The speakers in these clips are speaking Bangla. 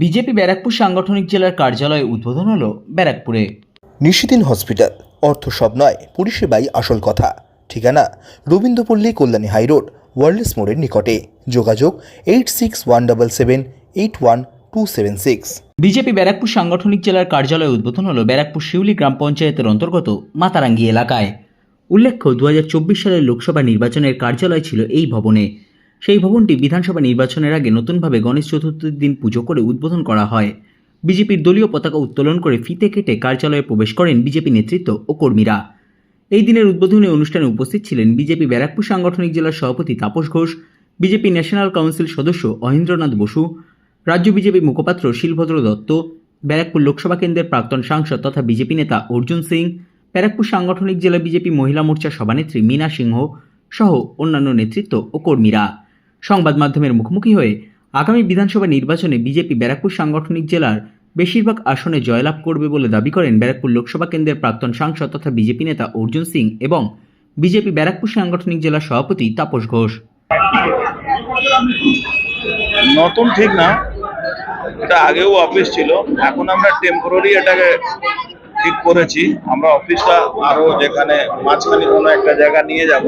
বিজেপি ব্যারাকপুর সাংগঠনিক জেলার কার্যালয় উদ্বোধন হলো ব্যারাকপুরে। নিশিদিন হসপিটাল অর্থ সব নয় পরিষেবাই আসল কথা। ঠিকানা রবীন্দ্রপল্লী কল্যাণী হাইরোড ওয়ার্ল্ডস মোড়ের নিকটে। যোগাযোগ eight six one double seven eight one two seven six. BJP Barrackpore সাংগঠনিক জেলার কার্যালয় উদ্বোধন হলো ব্যারাকপুর শিউলি গ্রাম পঞ্চায়েতের অন্তর্গত মাতারাঙ্গি এলাকায়। উল্লেখ্য দু হাজার চব্বিশ সালের লোকসভা নির্বাচনের কার্যালয় ছিল এই ভবনে। সেই ভবনটি বিধানসভা নির্বাচনের আগে নতুনভাবে গণেশ চতুর্থীর দিন পুজো করে উদ্বোধন করা হয়। বিজেপির দলীয় পতাকা উত্তোলন করে ফিতে কেটে কার্যালয়ে প্রবেশ করেন বিজেপি নেতৃত্ব ও কর্মীরা। এই দিনের উদ্বোধনী অনুষ্ঠানে উপস্থিত ছিলেন বিজেপি ব্যারাকপুর সাংগঠনিক জেলার সভাপতি Tapas Ghosh, BJP national council সদস্য অহেন্দ্রনাথ বসু, রাজ্য বিজেপি মুখপাত্র শিলভদ্র দত্ত, ব্যারাকপুর লোকসভা কেন্দ্রের প্রাক্তন সাংসদ তথা বিজেপি নেতা অর্জুন সিং, ব্যারাকপুর সাংগঠনিক জেলা বিজেপি মহিলা মোর্চা সভানেত্রী মীনা সিংহ সহ অন্যান্য নেতৃত্ব ও কর্মীরা। সংবাদ মাধ্যমের মুখোমুখি হয়ে আগামী বিধানসভা নির্বাচনে বিজেপি ব্যারাকপুর সাংগঠনিক জেলার বেশিরভাগ আসনে জয়লাভ করবে বলে দাবি করেন ব্যারাকপুর লোকসভা কেন্দ্রের প্রাক্তন সাংসদ তথা বিজেপি নেতা অর্জুন সিং এবং বিজেপি ব্যারাকপুর সাংগঠনিক জেলার সভাপতি তাপস ঘোষ। নতুন ঠিক না, এটা আগেও অফিস ছিল, এখন আমরা টেম্পোরারি এটাকে ঠিক করেছি। আমরা অফিসটা আরও যেখানে মাঝখানে কোনো একটা জায়গা নিয়ে যাব।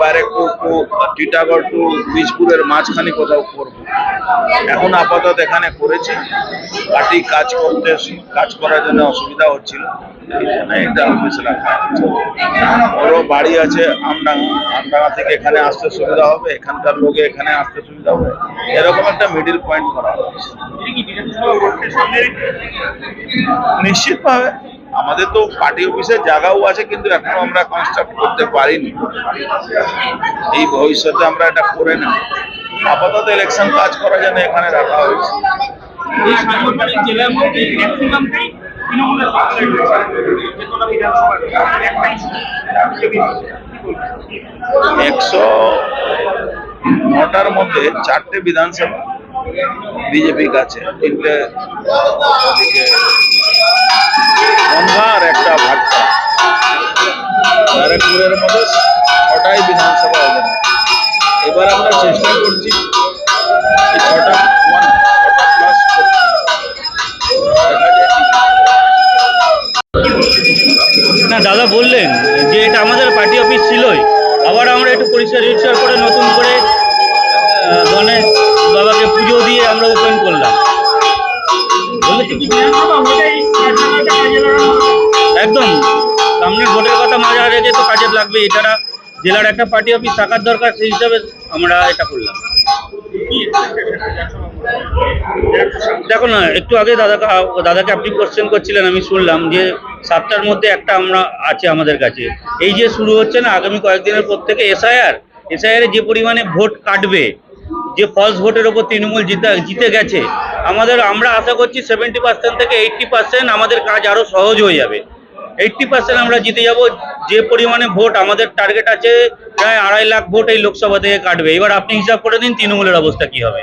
ব্যারেকপুর টু, টিটাগড় টু, বীজপুরের মাঝখানে কোথাও করব। এখন আপাতত এখানে করেছি। পার্টি কাজ করতে, কাজ করার জন্য অসুবিধা হচ্ছিল। বাড়ি আছে, আমডাঙ্গা। আমডাঙ্গা থেকে এখানে আসতে সুবিধা হবে, এখানকার লোকে এখানে আসতে সুবিধা হবে। এরকম একটা মিডিল পয়েন্ট করা হয়েছে নিশ্চিতভাবে, আমাদের তো পার্টি অফিসের জায়গাও আছে, কিন্তু এখনও আমরা কনস্ট্রাক্ট করতে পারিনি। এই ভবিষ্যতে আমরা এটা করে নেব। আপাতত ইলেকশন কাজ করার জন্য এখানে রাখা হয়েছে। তৃণমূলের বিজেপি একশো নটার মধ্যে চারটে বিধানসভা বিজেপির কাছে তিনটে আর একটা ভাটকা। ব্যারাকপুরের মধ্যে ছটাই বিধানসভা এবার আমরা চেষ্টা করছি ছটা না, দাদা বললেন যে এটা আমাদের পার্টি অফিস ছিলই। আবার আমরা একটু পরিষ্কার রিষ্কার করে নতুন করে গণেশ বাবাকে পুজো দিয়ে আমরা ওপেন করলাম। একদম। সামনে ভোটের কথা মাথায় রেখে তো কাজে লাগবে, এছাড়া জেলার একটা পার্টি অফিস থাকার দরকার, সেই হিসাবে আমরা এটা করলাম। দেখো না, একটু আগে দাদাকে দাদাকে আপনি কোশ্চেন করছিলেন, আমি শুনলাম যে সাতটার মধ্যে একটা আমরা আছে আমাদের কাছে। এই যে শুরু হচ্ছে না, আগামী কয়েকদিনের পর থেকে এসআইআর এসআইআর যে পরিমাণে ভোট কাটবে, যে ফলস ভোটের ওপর তৃণমূল জিতে জিতে গেছে, আমাদের, আমরা আশা করছি সেভেন্টি পার্সেন্ট থেকে এইটটি পার্সেন্ট আমাদের কাজ আরও সহজ হয়ে যাবে। এইটটি পার্সেন্ট আমরা জিতে যাব, যে পরিমাণে ভোট আমাদের টার্গেট আছে, প্রায় আড়াই লাখ ভোট এই লোকসভা থেকে কাটবে। এবার আপনি হিসাব করে দিন তৃণমূলের অবস্থা কি হবে।